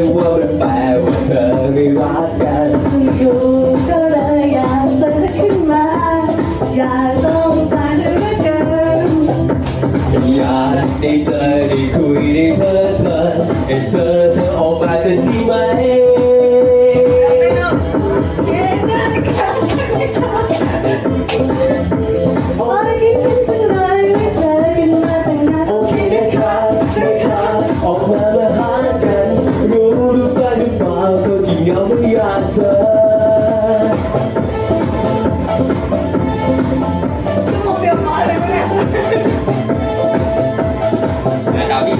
รู้ว่ามันแปลว่าเธอไม่รักกันอยู่ก็เลยอยากเจอขึ้นมา อยากต้องการเธอเกินอยากได้เธอได้คุยได้เพ้อเธอให้เธอเธอออกมาจะที่ไหม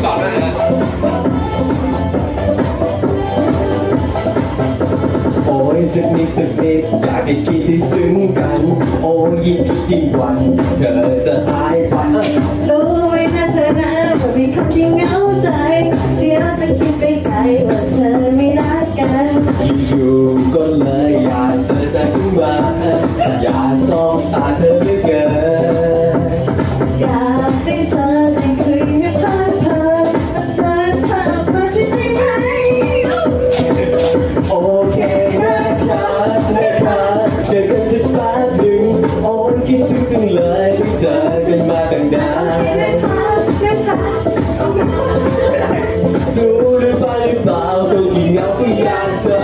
ก่อนนะฮะโอ้ยสักนิดสักนิดอยากได้คิดที่ซึ้งกัน โอ้ยยิ่งคิดยิ่งหวันเธอจะหายไปรู้ไว้นะเธอนะว่ามีคนที่เหงาใจ เดี๋ยวจะคิดไปไกลว่าเธอไม่รักกันอยู่ๆก็เลยอยากเธอจะขึ้นมา อยากจองตาเธอาตั้งนานนะคะนะคะรู้หรือเปล่าหรือเปล่าตัวที่เหงาก็อยากเจอ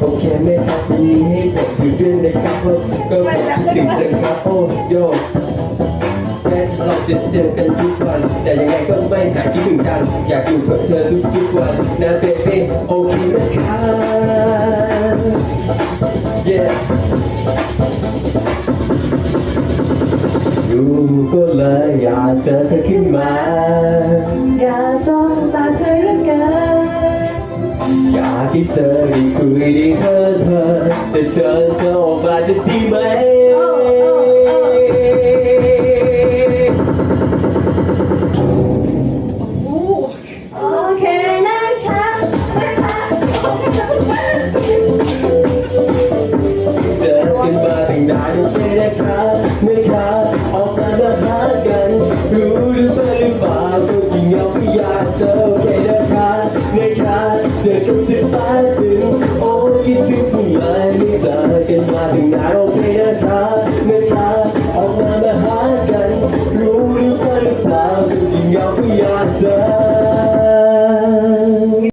โอเคไหมครับวันนี้ให้ผมอยู่ด้วยนะครับว่าก็คิดถึงจังครับโอ้โยแม้เราจะเจอกันทุกวัน แต่ยังไงก็ไม่หายคิดถึงกัน อยากอยู่กับเธอทุกๆวันนะเบบี้โอเคนะครับูก็เลยอยากเจอเธอขึ้นมา อย่าจ้องตาเธอเหลือเกินอยากที่เธอได้คุยได้เธอเธอแต่เชิญเธอออกมาจะดีไหม กันรู้